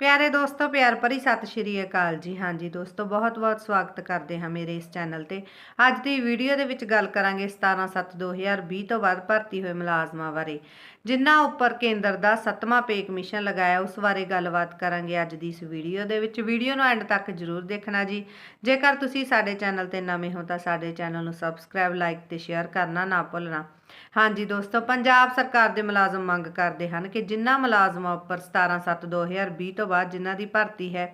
ਪਿਆਰੇ ਦੋਸਤੋ, ਪਿਆਰ ਭਰੀ ਸਤਿ ਸ਼੍ਰੀ ਅਕਾਲ ਜੀ। ਹਾਂਜੀ ਦੋਸਤੋ, ਬਹੁਤ-ਬਹੁਤ ਸਵਾਗਤ ਕਰਦੇ ਹਾਂ ਮੇਰੇ ਇਸ ਚੈਨਲ ਤੇ। ਅੱਜ ਦੀ ਵੀਡੀਓ ਦੇ ਵਿੱਚ ਗੱਲ ਕਰਾਂਗੇ 17/7/2020 ਤੋਂ ਬਾਅਦ ਭਰਤੀ ਹੋਏ ਮੁਲਾਜ਼ਮਾਂ ਬਾਰੇ। ਜਿਨ੍ਹਾਂ ਉੱਪਰ ਕੇਂਦਰ ਦਾ 7ਵਾਂ ਪੇ ਕਮਿਸ਼ਨ ਲਗਾਇਆ, ਉਸ ਬਾਰੇ ਗੱਲਬਾਤ ਕਰਾਂਗੇ ਅੱਜ ਦੀ ਇਸ ਵੀਡੀਓ ਦੇ ਵਿੱਚ। ਵੀਡੀਓ ਨੂੰ ਐਂਡ ਤੱਕ ਜਰੂਰ ਦੇਖਣਾ ਜੀ। ਜੇਕਰ ਤੁਸੀਂ ਸਾਡੇ ਚੈਨਲ ਤੇ ਨਵੇਂ ਹੋ, ਤਾਂ ਸਾਡੇ ਚੈਨਲ ਨੂੰ ਸਬਸਕ੍ਰਾਈਬ, ਲਾਈਕ ਤੇ ਸ਼ੇਅਰ ਕਰਨਾ ਨਾ ਭੁੱਲਣਾ। ਹਾਂਜੀ ਦੋਸਤੋ, ਪੰਜਾਬ ਸਰਕਾਰ ਦੇ ਮੁਲਾਜ਼ਮ ਮੰਗ ਕਰਦੇ ਹਨ ਕਿ ਜਿਨ੍ਹਾਂ ਮੁਲਾਜ਼ਮਾਂ ਉੱਪਰ 17/7/2020 ਤੋਂ ਬਾਅਦ ਜਿਨ੍ਹਾਂ ਦੀ ਭਰਤੀ ਹੈ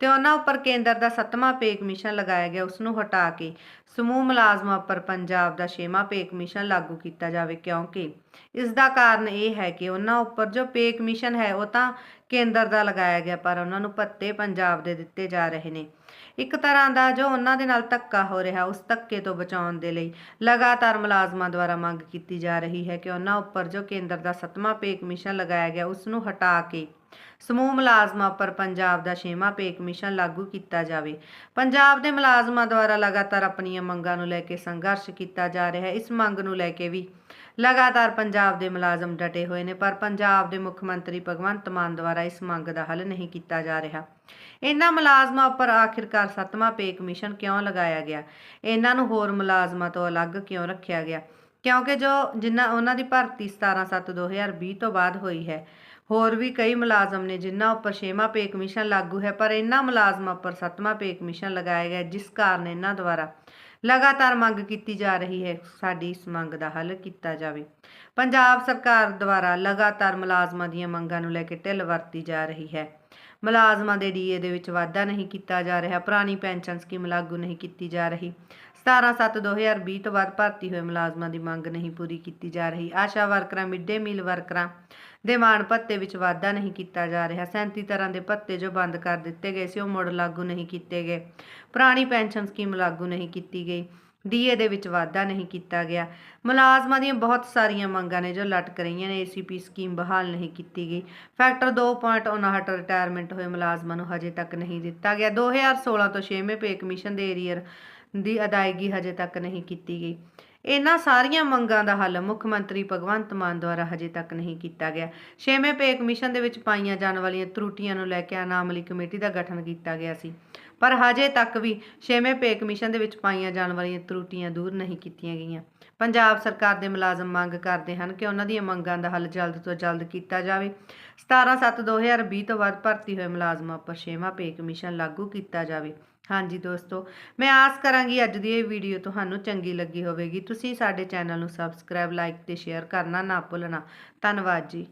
ਤੇ ਉਹਨਾਂ ਉੱਪਰ ਕੇਂਦਰ ਦਾ 7ਵਾਂ ਪੇ ਕਮਿਸ਼ਨ ਲਗਾਇਆ ਗਿਆ, ਉਸ ਨੂੰ ਹਟਾ ਕੇ ਸਮੂਹ ਮੁਲਾਜ਼ਮਾਂ ਉੱਪਰ ਪੰਜਾਬ ਦਾ 6ਵਾਂ ਪੇ ਕਮਿਸ਼ਨ ਲਾਗੂ ਕੀਤਾ ਜਾਵੇ ਕਿਉਂਕਿ ਇਸ ਦਾ ਕਾਰਨ ਇਹ ਹੈ ਕਿ ਉਹਨਾਂ ਉੱਪਰ ਜੋ ਪੇ ਕਮਿਸ਼ਨ ਹੈ, ਉਹ ਤਾਂ ਕੇਂਦਰ ਦਾ ਲਗਾਇਆ ਗਿਆ, ਪਰ ਉਹਨਾਂ ਨੂੰ ਭੱਤੇ ਪੰਜਾਬ ਦੇ ਦਿੱਤੇ ਜਾ ਰਹੇ ਨੇ। ਇੱਕ ਤਰ੍ਹਾਂ ਦਾ ਜੋ ਉਹਨਾਂ ਦੇ ਨਾਲ ਧੱਕਾ ਹੋ ਰਿਹਾ, ਉਸ ਧੱਕੇ ਤੋਂ ਬਚਾਉਣ ਦੇ ਲਈ ਲਗਾਤਾਰ ਮੁਲਾਜ਼ਮਾਂ ਦੁਆਰਾ ਮੰਗ ਕੀਤੀ ਜਾ ਰਹੀ ਹੈ ਕਿ ਉਹਨਾਂ ਉੱਪਰ ਜੋ ਕੇਂਦਰ ਦਾ 7ਵਾਂ ਪੇ ਕਮਿਸ਼ਨ ਲਗਾਇਆ ਗਿਆ, ਉਸ ਨੂੰ ਹਟਾ ਕੇ ਸਮੂਹ ਮੁਲਾਜ਼ਮਾਂ ਉੱਪਰ ਪੰਜਾਬ ਦਾ ਛੇਵਾਂ ਪੇ ਕਮਿਸ਼ਨ ਲਾਗੂ ਕੀਤਾ ਜਾਵੇ। ਪੰਜਾਬ ਦੇ ਮੁਲਾਜ਼ਮਾਂ ਦੁਆਰਾ ਲਗਾਤਾਰ ਆਪਣੀਆਂ ਮੰਗਾਂ ਨੂੰ ਲੈ ਕੇ ਸੰਘਰਸ਼ ਕੀਤਾ ਜਾ ਰਿਹਾ ਹੈ। ਇਸ ਮੰਗ ਨੂੰ ਲੈ ਕੇ ਵੀ ਲਗਾਤਾਰ ਪੰਜਾਬ ਦੇ ਮੁਲਾਜ਼ਮ ਡਟੇ ਹੋਏ ਨੇ, ਪਰ ਪੰਜਾਬ ਦੇ ਮੁੱਖ ਮੰਤਰੀ ਭਗਵੰਤ ਮਾਨ ਦੁਆਰਾ ਇਸ ਮੰਗ ਦਾ ਹੱਲ ਨਹੀਂ ਕੀਤਾ ਜਾ ਰਿਹਾ। ਇਹਨਾਂ ਮੁਲਾਜ਼ਮਾਂ ਉੱਪਰ ਆਖਿਰਕਾਰ ਸੱਤਵਾਂ ਪੇ ਕਮਿਸ਼ਨ ਕਿਉਂ ਲਗਾਇਆ ਗਿਆ? ਇਹਨਾਂ ਨੂੰ ਹੋਰ ਮੁਲਾਜ਼ਮਾਂ ਤੋਂ ਅਲੱਗ ਕਿਉਂ ਰੱਖਿਆ ਗਿਆ? ਕਿਉਂਕਿ ਜੋ ਜਿੰਨਾ ਉਹਨਾਂ ਦੀ ਭਰਤੀ 17/7/2020 ਤੋਂ ਬਾਅਦ ਹੋਈ ਹੈ ਹੋਰ ਵੀ ਕਈ ਮੁਲਾਜ਼ਮ ਨੇ ਜਿਨ੍ਹਾਂ ਉੱਪਰ 6ਵਾਂ ਪੇ ਕਮਿਸ਼ਨ ਲਾਗੂ ਹੈ, ਪਰ ਇਹਨਾਂ ਮੁਲਾਜ਼ਮਾਂ ਉੱਪਰ 7ਵਾਂ ਪੇ ਕਮਿਸ਼ਨ ਲਗਾਇਆ ਗਿਆ ਜਿਸ ਕਾਰਨ ਇਹਨਾਂ ਦੁਆਰਾ ਲਗਾਤਾਰ ਮੰਗ ਕੀਤੀ ਜਾ ਰਹੀ ਹੈ, ਸਾਡੀ ਇਸ ਮੰਗ ਦਾ ਹੱਲ ਕੀਤਾ ਜਾਵੇ। ਪੰਜਾਬ ਸਰਕਾਰ ਦੁਆਰਾ ਲਗਾਤਾਰ ਮੁਲਾਜ਼ਮਾਂ ਦੀਆਂ ਮੰਗਾਂ ਨੂੰ ਲੈ ਕੇ ਢਿੱਲ ਵਰਤੀ ਜਾ ਰਹੀ ਹੈ। ਮੁਲਾਜ਼ਮਾਂ ਦੇ ਡੀਏ ਦੇ ਵਿੱਚ ਵਾਧਾ ਨਹੀਂ ਕੀਤਾ ਜਾ ਰਿਹਾ, ਪੁਰਾਣੀ ਪੈਨਸ਼ਨ ਸਕੀਮ ਲਾਗੂ ਨਹੀਂ ਕੀਤੀ ਜਾ ਰਹੀ। 17/7/2020 ਤੋਂ ਬਾਅਦ ਭਰਤੀ ਹੋਏ ਮੁਲਾਜ਼ਮਾਂ ਦੀ ਮੰਗ ਨਹੀਂ ਪੂਰੀ ਕੀਤੀ ਜਾ ਰਹੀ। ਆਸ਼ਾ ਵਰਕਰਾਂ ਮਿੱਡੇ ਮੀਲ ਵਰਕਰਾਂ ਦੇ ਮਾਣ ਭੱਤੇ ਵਿੱਚ ਵਾਧਾ ਨਹੀਂ ਕੀਤਾ ਜਾ ਰਿਹਾ। 37 ਤਰ੍ਹਾਂ ਦੇ ਭੱਤੇ ਜੋ ਬੰਦ ਕਰ ਦਿੱਤੇ ਗਏ ਸੀ, ਉਹ ਮੁੜ ਲਾਗੂ ਨਹੀਂ ਕੀਤੇ ਗਏ। ਪੁਰਾਣੀ ਪੈਨਸ਼ਨ ਸਕੀਮ ਲਾਗੂ ਨਹੀਂ ਕੀਤੀ ਗਈ। ਡੀਏ ਦੇ ਵਿੱਚ ਵਾਧਾ ਨਹੀਂ ਕੀਤਾ ਗਿਆ। ਮੁਲਾਜ਼ਮਾਂ ਦੀਆਂ ਬਹੁਤ ਸਾਰੀਆਂ ਮੰਗਾਂ ਨੇ ਜੋ ਲਟਕ ਰਹੀਆਂ ਨੇ। ਏਸੀਪੀ ਸਕੀਮ ਬਹਾਲ ਨਹੀਂ ਕੀਤੀ ਗਈ। ਫੈਕਟਰ 2.59 ਰਿਟਾਇਰਮੈਂਟ ਹੋਏ ਮੁਲਾਜ਼ਮਾਂ ਨੂੰ ਹਜੇ ਤੱਕ ਨਹੀਂ ਦਿੱਤਾ ਗਿਆ। 2016 ਤੋਂ 6ਵੇਂ ਪੇ ਕਮਿਸ਼ਨ ਦੇ ਏਰੀਅਰ ਦੀ ਅਦਾਇਗੀ ਹਜੇ ਤੱਕ ਨਹੀਂ ਕੀਤੀ ਗਈ। ਇਹਨਾਂ ਸਾਰੀਆਂ ਮੰਗਾਂ ਦਾ ਹੱਲ ਮੁੱਖ ਮੰਤਰੀ ਭਗਵੰਤ ਮਾਨ ਦੁਆਰਾ ਹਜੇ ਤੱਕ ਨਹੀਂ ਕੀਤਾ ਗਿਆ। ਛੇਵੇਂ ਪੇ ਕਮਿਸ਼ਨ ਦੇ ਵਿੱਚ ਪਾਈਆਂ ਜਾਣ ਵਾਲੀਆਂ ਤਰੁੱਟੀਆਂ ਨੂੰ ਲੈ ਕੇ ਅਨਾਮਲੀ ਕਮੇਟੀ ਦਾ ਗਠਨ ਕੀਤਾ ਗਿਆ ਸੀ। ਪਰ ਹਜੇ ਤੱਕ ਵੀ ਛੇਵੇਂ ਪੇ ਕਮਿਸ਼ਨ ਦੇ ਵਿੱਚ ਪਾਈਆਂ ਜਾਣ ਵਾਲੀਆਂ ਤਰੁੱਟੀਆਂ ਦੂਰ ਨਹੀਂ ਕੀਤੀਆਂ ਗਈਆਂ। ਪੰਜਾਬ ਸਰਕਾਰ ਦੇ ਮੁਲਾਜ਼ਮ ਮੰਗ ਕਰਦੇ ਹਨ ਕਿ ਉਹਨਾਂ ਦੀਆਂ ਮੰਗਾਂ ਦਾ ਹੱਲ ਜਲਦ ਤੋਂ ਜਲਦ ਕੀਤਾ ਜਾਵੇ। 17/7/2020 ਤੋਂ ਬਾਅਦ ਭਰਤੀ ਹੋਏ ਮੁਲਾਜ਼ਮਾਂ ਉੱਪਰ ਛੇਵਾਂ ਪੇ ਕਮਿਸ਼ਨ ਲਾਗੂ ਕੀਤਾ ਜਾਵੇ। ਹਾਂਜੀ ਦੋਸਤੋ, ਮੈਂ ਆਸ ਕਰਾਂਗੀ ਅੱਜ ਦੀ ਇਹ ਵੀਡੀਓ ਤੁਹਾਨੂੰ ਚੰਗੀ ਲੱਗੀ ਹੋਵੇਗੀ। ਤੁਸੀਂ ਸਾਡੇ ਚੈਨਲ ਨੂੰ ਸਬਸਕ੍ਰਾਈਬ, ਲਾਈਕ ਤੇ ਸ਼ੇਅਰ ਕਰਨਾ ਨਾ ਭੁੱਲਣਾ। ਧੰਨਵਾਦ ਜੀ।